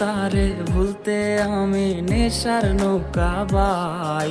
তারে ভুলতে আমি নেশার নৌকা বাই।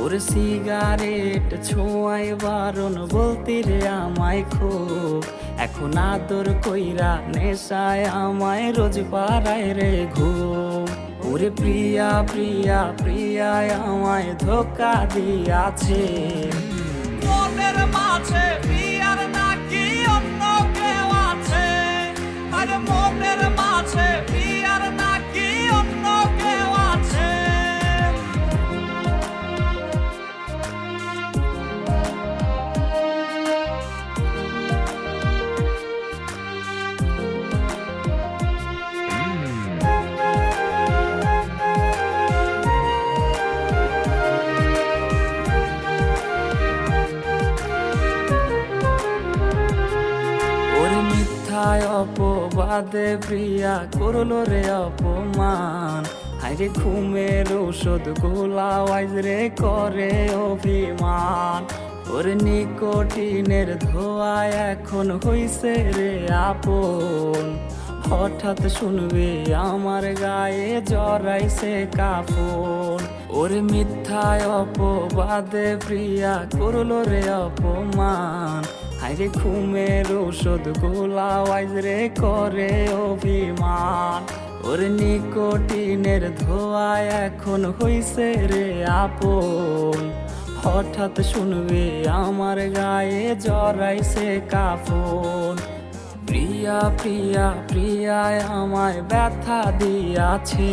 ওর সিগারেট ছোঁয়াই বারণ বলতি রে আমায় খুব। এখন আদর কইরা নেশায় আমায় রোজ পাড়ায় রে ঘুম। ওরে প্রিয়া প্রিয়া, প্রিয়ায় আমায় ধোকা দিয়াছে। মনের মাঝে প্রিয়ার নাকি অন্য মিথ্যায় অপবাদে, প্রিয়া করল রে অপমান। হাইরে ঘুমের ঔষধ গোলা ওয়াইজ রে করে অভিমান। ওর নিকোটিনের ধোয়া এখন হইছে রে আপন। হঠাৎ শুনবে আমার গায়ে জড়াইছে কাপন ওর মিথ্যায় অপবাদে প্রিয়া করল রে অপমান। হাইরে ঘুমের ঔষধ গোলা ওয়াইজ রে করে অভিমান। ওর নিকোটিনের ধোয়া এখন হইছে রে আপন। হঠাৎ শুনবে আমার গায়ে জড়াইছে কাপন প্রিয়া প্রিয়া, প্রিয়ায় আমায় ব্যথা দিয়াছে।